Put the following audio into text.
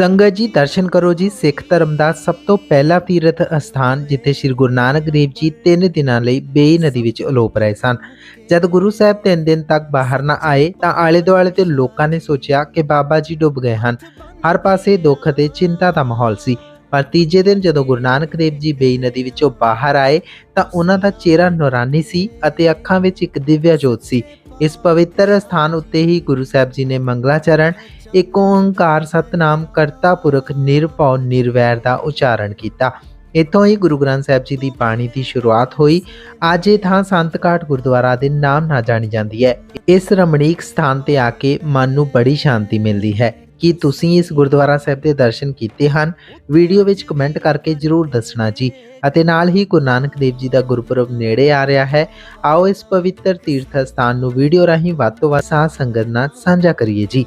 ਸੰਗਤ ਜੀ, ਦਰਸ਼ਨ ਕਰੋ ਜੀ। ਸਿੱਖ ਧਰਮ ਦਾ ਸਭ ਤੋਂ ਪਹਿਲਾ ਤੀਰਥ ਅਸਥਾਨ, ਜਿੱਥੇ ਸ੍ਰੀ ਗੁਰੂ ਨਾਨਕ ਦੇਵ ਜੀ ਤਿੰਨ ਦਿਨਾਂ ਲਈ ਬੇਈ ਨਦੀ ਵਿੱਚ ਅਲੋਪ ਰਹੇ ਸਨ। ਜਦ ਗੁਰੂ ਸਾਹਿਬ ਤਿੰਨ ਦਿਨ ਤੱਕ ਬਾਹਰ ਨਾ ਆਏ, ਤਾਂ ਆਲੇ ਦੁਆਲੇ ਦੇ ਲੋਕਾਂ ਨੇ ਸੋਚਿਆ ਕਿ ਬਾਬਾ ਜੀ ਡੁੱਬ ਗਏ ਹਨ। ਹਰ ਪਾਸੇ ਦੁੱਖ ਅਤੇ ਚਿੰਤਾ ਦਾ ਮਾਹੌਲ ਸੀ। ਪਰ ਤੀਜੇ ਦਿਨ ਜਦੋਂ ਗੁਰੂ ਨਾਨਕ ਦੇਵ ਜੀ ਬੇਈ ਨਦੀ ਵਿੱਚੋਂ ਬਾਹਰ ਆਏ, ਤਾਂ ਉਹਨਾਂ ਦਾ ਚਿਹਰਾ ਨੂਰਾਨੀ ਸੀ ਅਤੇ ਅੱਖਾਂ ਵਿੱਚ ਇੱਕ ਦਿਵਿਆ ਜੋਤ ਸੀ। ਇਸ ਪਵਿੱਤਰ ਸਥਾਨ ਉੱਤੇ ਹੀ ਗੁਰੂ ਸਾਹਿਬ ਜੀ ਨੇ ਮੰਗਲਾਚਰਨ ਇੱਕ ਓੰਕਾਰ ਸਤਨਾਮ ਕਰਤਾ ਪੁਰਖ ਨਿਰਭਉ ਨਿਰਵੈਰ ਦਾ ਉਚਾਰਨ ਕੀਤਾ। ਇੱਥੋਂ ਹੀ ਗੁਰੂ ਗ੍ਰੰਥ ਸਾਹਿਬ ਜੀ ਦੀ ਬਾਣੀ ਦੀ ਸ਼ੁਰੂਆਤ ਹੋਈ। ਅੱਜ ਇਹ ਥਾਂ ਸੰਤ ਘਾਟ ਗੁਰਦੁਆਰਾ ਦੇ ਨਾਮ ਨਾਲ ਜਾਣੀ ਜਾਂਦੀ ਹੈ। ਇਸ ਰਮਣੀਕ ਸਥਾਨ ਤੇ ਆ ਕੇ ਮਨ ਨੂੰ ਬੜੀ ਸ਼ਾਂਤੀ ਮਿਲਦੀ ਹੈ। ਕੀ ਤੁਸੀਂ ਇਸ ਗੁਰਦੁਆਰਾ ਸਾਹਿਬ ਦੇ ਦਰਸ਼ਨ ਕੀਤੇ ਹਨ? ਵੀਡੀਓ ਵਿੱਚ ਕਮੈਂਟ ਕਰਕੇ ਜਰੂਰ ਦੱਸਣਾ ਜੀ। ਅਤੇ ਨਾਲ ਹੀ ਗੁਰੂ ਨਾਨਕ ਦੇਵ ਜੀ ਦਾ ਗੁਰਪੁਰਬ ਨੇੜੇ ਆ ਰਿਹਾ ਹੈ। ਆਓ ਇਸ ਪਵਿੱਤਰ ਤੀਰਥ ਸਥਾਨ ਨੂੰ ਵੀਡੀਓ ਰਾਹੀਂ ਵੱਧ ਤੋਂ ਵੱਧ ਸਾਧ ਸੰਗਤ ਨਾਲ ਸਾਂਝਾ ਕਰੀਏ ਜੀ।